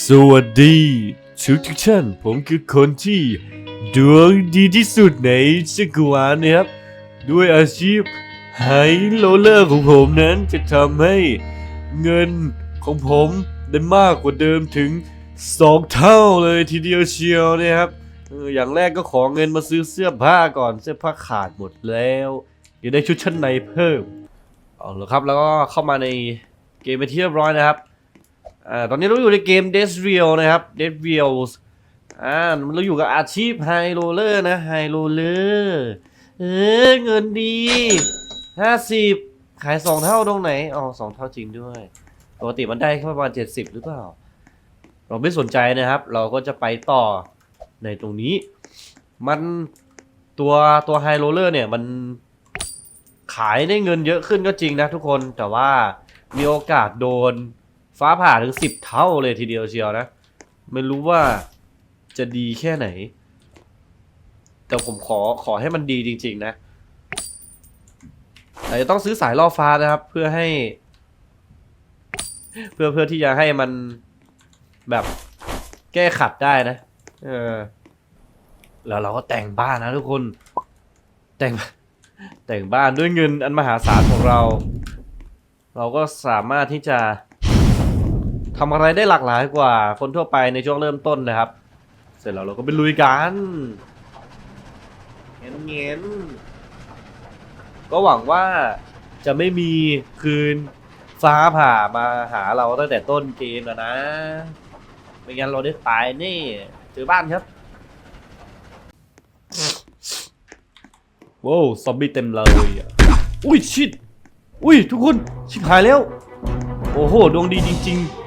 สวัสดีทุกทุกท่านผมคือคนที่ดวงดีที่สุดในจักรวาลนะครับ ด้วยอาชีพไฮโลเลอร์ของผมนั้นจะทำให้เงินของผมได้มากกว่าเดิมถึง 2 เท่าเลยทีเดียวเชียวนะครับอย่างแรกก็ขอเงินมาซื้อเสื้อผ้าก่อนเสื้อผ้าขาดหมดแล้วอยากได้ชุดชั้นในเพิ่มเอาละครับแล้วก็เข้ามาในเกมไปที่เรียบร้อยนะครับ อ่าตอนนี้เราอยู่ในเกม Death Real นะครับ Death Real อ่าเราอยู่กับอาชีพไฮโรเลอร์นะไฮโรเลอร์เออเงินดีห้าสิบขายสองเท่าตรงไหนอ๋อสองเท่าจริงด้วยปกติมันได้แค่ประมาณเจ็ดสิบหรือเปล่า เราไม่สนใจนะครับ เราก็จะไปต่อในตรงนี้ มันตัวตัวไฮโรเลอร์เนี่ยมันขายได้เงินเยอะขึ้นก็จริงนะทุกคนแต่ว่ามีโอกาสโดน ฟ้าผ่าถึงสิบเท่าเลยทีเดียวเชียวนะ ไม่รู้ว่าจะดีแค่ไหน แต่ผมขอขอให้มันดีจริง ๆ นะแต่จะต้องซื้อสายล่อฟ้านะครับ เพื่อให้ เพื่อเพื่อที่จะให้มันแบบแก้ขัดได้นะ เออ แล้วเราก็แต่งบ้านนะทุกคน แต่งแต่งบ้านด้วยเงินอันมหาศาลของเรา เราก็สามารถที่จะ ทำอะไรได้หลากหลายกว่า คนทั่วไปในช่วงเริ่มต้นนะครับ เสร็จแล้วเราก็ไปลุยกันเงี้ยเงี้ยก็หวังว่าจะไม่มีคืนฟ้าผ่ามาหาเราตั้งแต่ต้นเกมแล้วนะ ไม่งั้นเราได้ตายนี่เจอบ้านครับว้าวซอมบี้เต็มเลยอะอุ้ยชิดอุ้ยทุกคนชิบหายแล้ว โอ้โห ดวงดีจริง ๆ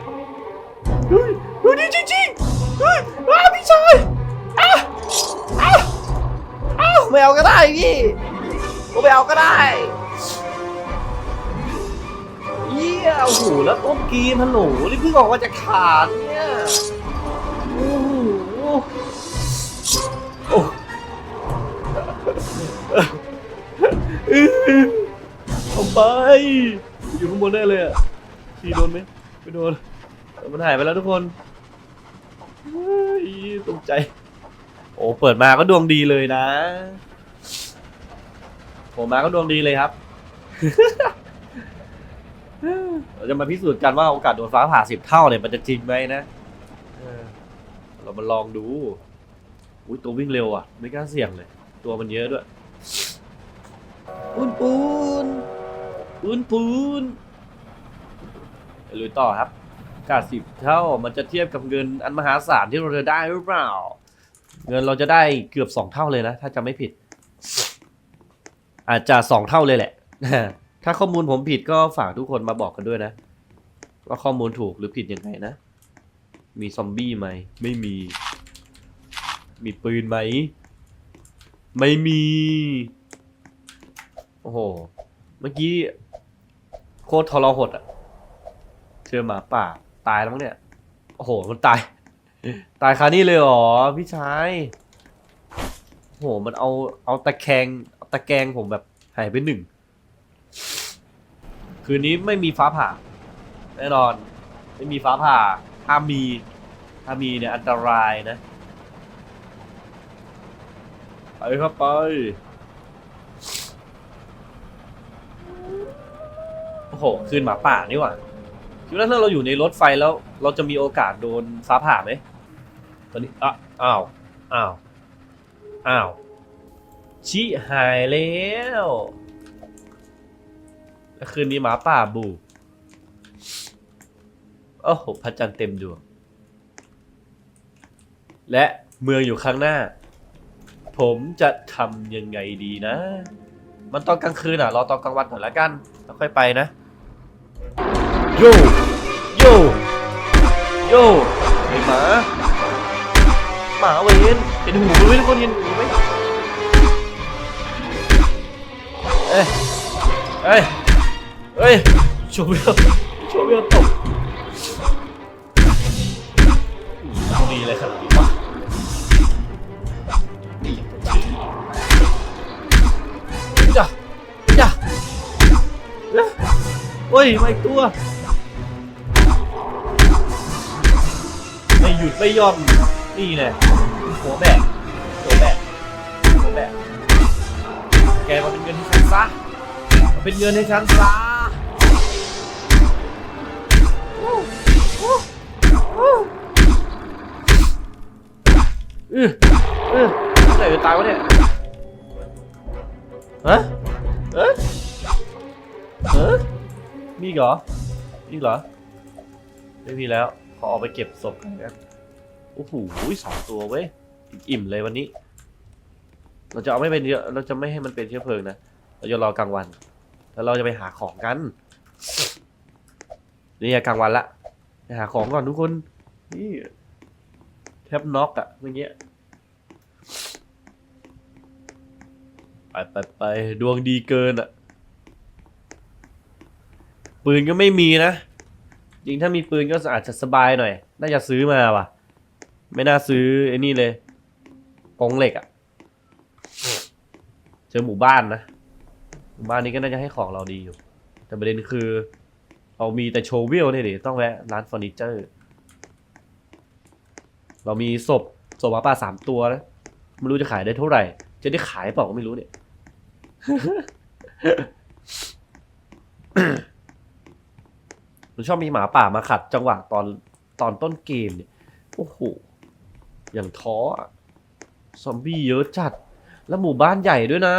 ไม่เอาก็ได้พี่ก็ไม่เอาก็ได้เยี่ยโอ้โหแล้วต้นกรีนฮัลโหลนี่เพิ่งออกมาจากฐานเนี่ยโอ้โหโอ้เอาไป อยู่ข้างบนได้เลยอะขี่โดนไหมไม่โดนมันหายไปแล้วทุกคนตกใจ โอ้ เปิดมาก็ดวงดีเลยนะ ผมมาก็ดวงดีเลยครับ เราจะมาพิสูจน์กันว่าโอกาสโดนฟ้าผ่าสิบเท่าเนี่ยมันจะจริงไหมนะเออเรามาลองดู อุ้ยตัววิ่งเร็วอะ ไม่กล้าเสี่ยงเลย ตัวมันเยอะด้วย ปูนปูนปูนปูนไปลุยต่อครับกาดสิบเท่ามันจะเทียบกับเงินอันมหาศาลที่เราจะได้หรือเปล่า เงินเราจะได้เกือบสองเท่าเลยนะ ถ้าจะไม่ผิด อาจจะสองเท่าเลยแหละ ถ้าข้อมูลผมผิดก็ฝากทุกคนมาบอกกันด้วยนะ ว่าข้อมูลถูกหรือผิดยังไงนะ มีซอมบี้ไหม ไม่มี มีปืนไหม ไม่มี โอ้โห เมื่อกี้ โคตรทรหดอะเจอหมาป่า ตายแล้วมั้งเนี่ย โอ้โห มันตาย ตายคานี่เลยเหรอ พี่ชายโอ้โหมันเอา เอาตะแคงเอา ตะแกรงผมแบบหายไปหนึ่ง คืนนี้ไม่มีฟ้าผ่า แน่นอน ไม่มีฟ้าผ่าถ้ามีถ้ามีเนี่ยอันตรายนะไปครับไปโอ้โหคืนหมาป่านี่หว่าคิดว่าถ้าเราอยู่ในรถไฟแล้ว เราจะมีโอกาสโดนฟ้าผ่าไหมตอนนี้อะอ้าวอ้าวอ้าว ชิหายแล้วคืนนี้หมาป่าบูโอ้โหพระจันทร์เต็มดวง และเมืองอยู่ข้างหน้า ผมจะทำยังไงดีนะ มันตอนกลางคืนอะ รอตอนกลางวันก่อนละกัน แล้วค่อยไปนะ โย โย โยไอหมา หมาเวนเห็นหูไหมทุกคนเห็นหูไหม อ้ยเอ้ยเอ้ยโชว์เวลโชว์เวลตกดีเลยขนาดนี้วะจ้ะจ้ะโอ้ยไม่ตัวยุดไม่ย่อนนี่แน่หัวแบกหัวแบกหัวแบกแกมาเป็นเงินให้ฉัน ซะมาเป็นเงินให้ฉันซะอืออือเมื่อไหร่จะตายวะเนี่ยฮะเอ๊ะเอ๊ะมีอีกเหรอมีอีกเหรอไม่มีแล้ว ขอออกไปเก็บศพกันนะโอ้โหสองตัวเว้ยอิ่มเลยวันนี้ เราจะเอาไม่เป็นเยอะเราจะไม่ให้มันเป็นเชื้อเพลิงนะ เราจะรอกลางวัน แล้วเราจะไปหาของกัน นี่กลางวันละไปหาของก่อนทุกคน นี่แทบน็อกอะเมื่อกี้ไปไปไปดวงดีเกินอะปืนก็ไม่มีนะจริงถ้ามีปืนก็อาจจะสบายหน่อย น่าจะซื้อมาว่ะ ไม่น่าซื้อไอ้นี่เลยกรงเหล็กอะ่ะ เจอหมู่บ้านนะ บ้านนี้ก็น่าจะให้ของเราดีอยู่ แต่ประเด็นคือ เรามีแต่โชว์วิลเนี่ยดิต้องแวะร้านเฟอร์นิเจอร์ เรามีศพศพหมาป่าสามตัวนะไม่รู้จะขายได้เท่าไหร่ จะได้ขายเปล่าก็ไม่รู้เนี่ย ผมชอบมีหมาป่ามาขัด จังหวะตอนตอนต้นเกมเนี่ย โอ้โห อย่างท้ออะซอมบี้เยอะจัด แล้วหมู่บ้านใหญ่ด้วยนะ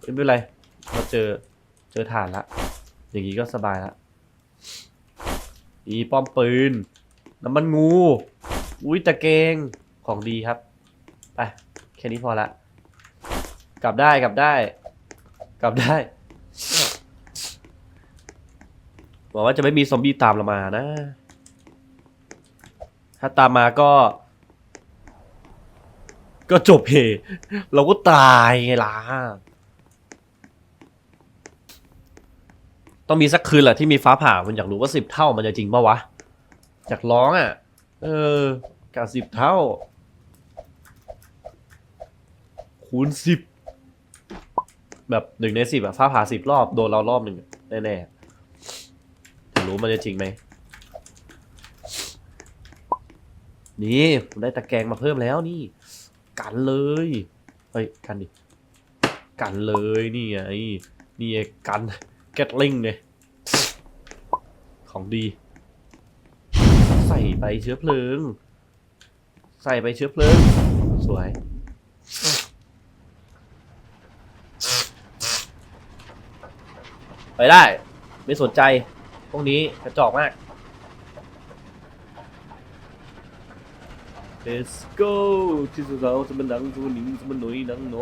ไม่เป็นไร เราเจอเจอฐานละ อย่างนี้ก็สบายละมีป้อมปืน น้ำมันงู อุ้ยตะเกงของดีครับ ไป แค่นี้พอละ กลับได้กลับได้ กลับได้หวังว่าจะไม่มีซอมบี้ตามเรามานะ ถ้าตามมาก็ ก็จบเพเราก็ตายไงล่ะ ต้องมีสักคืนแหละที่มีฟ้าผ่ามันอยากรู้ว่าสิบเท่ามันจะจริงปะวะจากร้องอะ เออกับสิบเท่า คูณสิบแบบหนึ่งในสิบอะฟ้าผ่าสิบรอบโดนเรารอบหนึ่งแน่ๆจะรู้มันจะจริงไหมนี่ผมได้ตะแกรงมาเพิ่มแล้วนี่ กันเลยเฮ้ยกันดิกันเลยนี่ไงนี่ไงกัน แกตลิงไงของดี ใส่ไปเชื้อเพลิง ใส่ไปเชื้อเพลิง สวย ไปได้ ไม่สนใจ พวกนี้กระจอกมาก Let's go ที่สุดเราจะมันดังจะมันหนิงจะมันหนุ่ยดังโน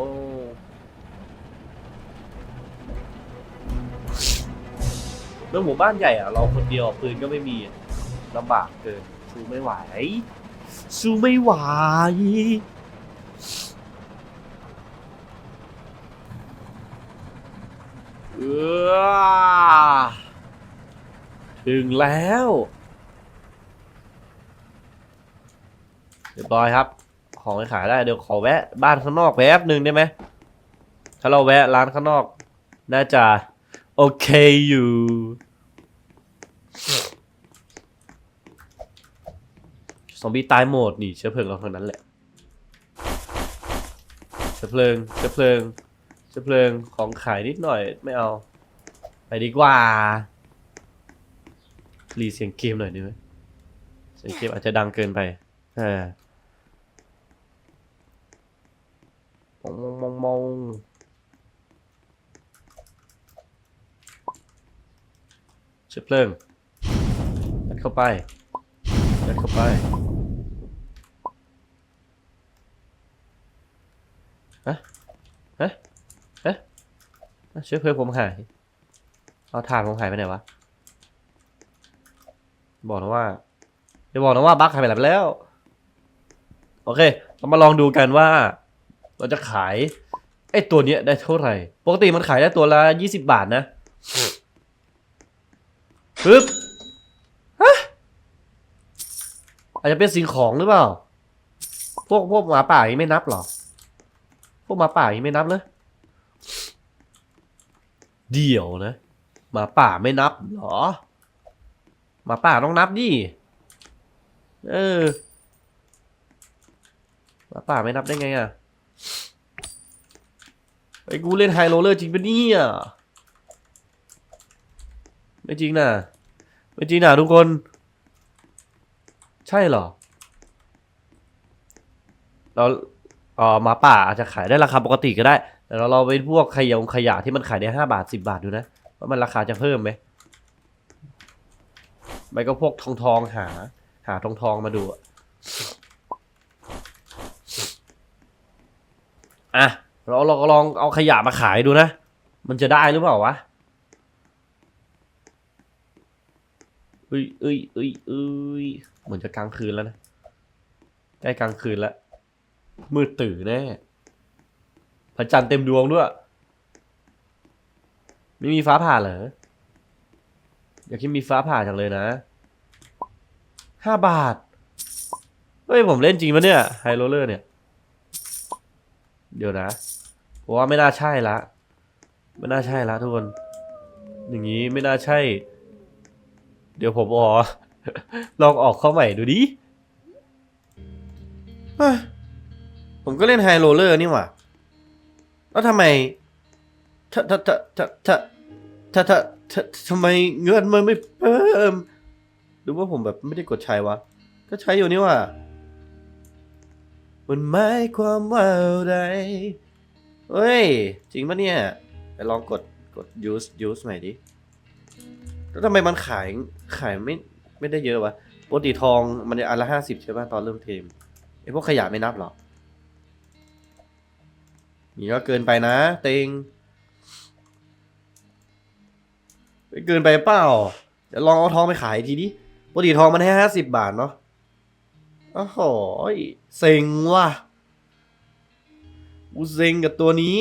เรื่องหมู่บ้านใหญ่อะเราคนเดียวปืนก็ไม่มีลำบากเกินสู้ไม่ไหวสู้ไม่ไหวเออถึงแล้วเรียบร้อยครับ ของไปขายได้เดี๋ยวขอแวะบ้านข้างนอกแวบหนึ่งได้ไหมถ้าเราแวะร้านข้างนอก น่าจะ โอเคอยู่ ซ อมบี้ตายหมดนี่เชื้อเพลิงเราทั้งนั้นแหละเชื้อเพลิงเชื้อเพลิงเชื้อเพลิงของขายนิดหน่อยไม่เอา ไปดีกว่ารีเสียงเกมหน่อยดีไหมเสียงเกมอาจจะดังเกินไปเออมองมองมองเชื้อเพลิงยัดเข้าไปยัดเข้าไปฮะ ฮะฮะเชื้อเพลิงผมหาย เอาถ่านผมหายไปไหนวะ บอกนะว่าจะบอกนะว่าบั๊กหายไปแล้ว โอเค เรามาลองดูกันว่า เราจะขายไอ้ตัวเนี้ยได้เท่าไหร่ ปกติมันขายได้ตัวละยี่สิบบาทนะปึ๊บฮะอาจจะเป็นสิ่งของหรือเปล่า พวกพวกหมาป่าอย่างนี้ไม่นับหรอ พวกหมาป่าย่างนี้ไม่นับเลยเดี๋ยวนะหมาป่าไม่นับเหรอหมาป่าต้องนับดิเออป่าไม่นับได้ไงอะไอ้กูเล่นไฮโรลเลอร์จริงปะเนี่ยไม่จริงนะไม่จริงนะทุกคน ใช่เหรอเรา เออหมาป่าอาจจะขายได้ราคาปกติก็ได้ แต่เราเราไปพวกขยงขยะที่มันขายได้ห้าบาทสิบาทดูนะว่ามันราคาจะเพิ่มไหมไม่ก็พวกทองทองหา หาทองทองมาดูอะอะเราเราก็ลองเอาขยะมาขายดูนะ มันจะได้หรือเปล่าวะเอ้ยเอ้ยเอ้ยเอ้ยเหมือนจะกลางคืนแล้วนะใกล้กลางคืนแล้ว มืดตื่นแน่พระจันทร์เต็มดวงด้วย ไม่มีฟ้าผ่าเหรอ อยากให้มีฟ้าผ่าจังเลยนะ ห้าบาท เฮ้ย ผมเล่นจริงปะเนี่ยไฮโรเลอร์เนี่ย เดี๋ยวนะผมว่าไม่น่าใช่ละ ไม่น่าใช่ละทุกคน อย่างนี้ไม่น่าใช่ เดี๋ยวผมอ๋อลองออกเข้าใหม่ดูดิ ผมก็เล่นไฮโรเลอร์นี่หว่า แล้วทำไมถ้าถ้าถ้าถ้าถ้าถ้าถ้าทำไมเงินมันไม่เพิ่มหรือว่าผมแบบไม่ได้กดใช้วะ ก็ใช้อยู่นี่หว่า มันหมายความว่าอะไรเฮ้ย จริงปะเนี่ยไปลองกดกด use use ใหม่ดิ แล้วทำไมมันขายขายไม่ไม่ได้เยอะวะปกติทองมันจะอันละห้าสิบใช่ป่ะตอนเริ่มเทมไอพวกขยะไม่นับหรอ นี่ก็เกินไปนะ เต็งไม่เกินไปเปล่าเดี๋ยวลองเอาทองไปขายทีดิปกติทองมันให้ห้าสิบบาทเนาะโอ้โหเซ็งว่ะกูเซ็งกับตัวนี้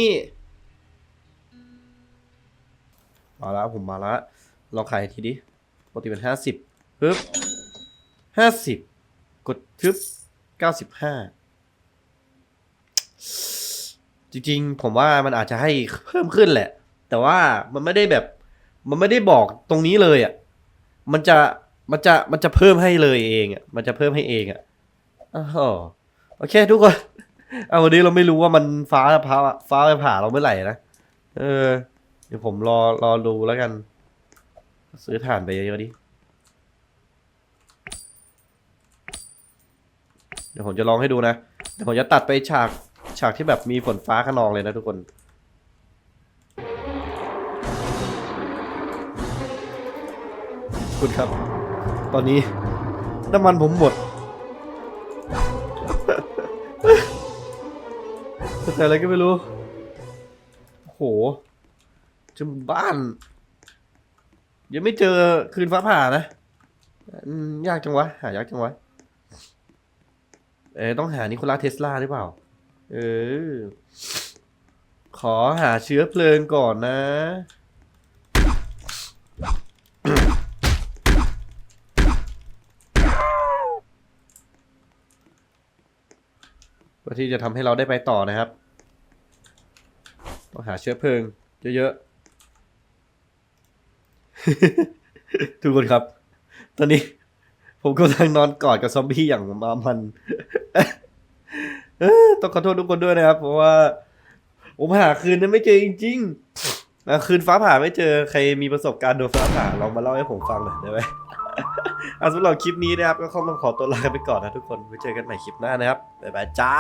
มาแล้วผมมาแล้วลองขายทีดิปกติเป็นห้าสิบปึ๊บห้าสิบกดทึบเก้าสิบห้า จริงๆ ผมว่ามันอาจจะให้เพิ่มขึ้นแหละ แต่ว่ามันไม่ได้แบบ มันไม่ได้บอกตรงนี้เลยอะมันจะมันจะมันจะเพิ่มให้เลยเองอะมันจะเพิ่มให้เองอะอ๋อโอเคทุกคน เอาวันนี้เราไม่รู้ว่ามันฟ้าจะผ่าฟ้าจะผ่าเราเมื่อไหร่นะเออ เดี๋ยวผมรอรอดูแล้วกัน ซื้อถ่านไปเยอะๆดิเดี๋ยวผมจะลองให้ดูนะเดี๋ยวผมจะตัดไปฉาก ฉากที่แบบมีฝนฟ้าขนองเลยนะทุกคน คุณครับ ตอนนี้น้ำมันผมหมดแต่อะไรก็ไม่รู้ โหจนบ้าน ยังไม่เจอคืนฟ้าผ่านะยากจังวะ หายากจังวะ เออต้องหานิโคลัสเทสลาหรือเปล่า เออ ขอหาเชื้อเพลิงก่อนนะเพื่อที่จะทำให้เราได้ไปต่อนะครับ ต้องหาเชื้อเพลิง เยอะๆ ทุกคนครับ ตอนนี้ผมกำลังนอนกอดกับซอมบี้อย่างมามัน เออต้องขอโทษทุกคนด้วยนะครับ เพราะว่าผมหาคืนนั้นไม่เจอจริงๆนะคืนฟ้าผ่าไม่เจอใครมีประสบการณ์โดนฟ้าผ่าลองมาเล่าให้ผมฟังหน่อยได้ไหมอาสำหรับคลิปนี้นะครับ ก็คงต้องขอตัวลาไปก่อนนะทุกคนไว้เจอกันใหม่คลิปหน้านะครับบ๊ายบายจ้า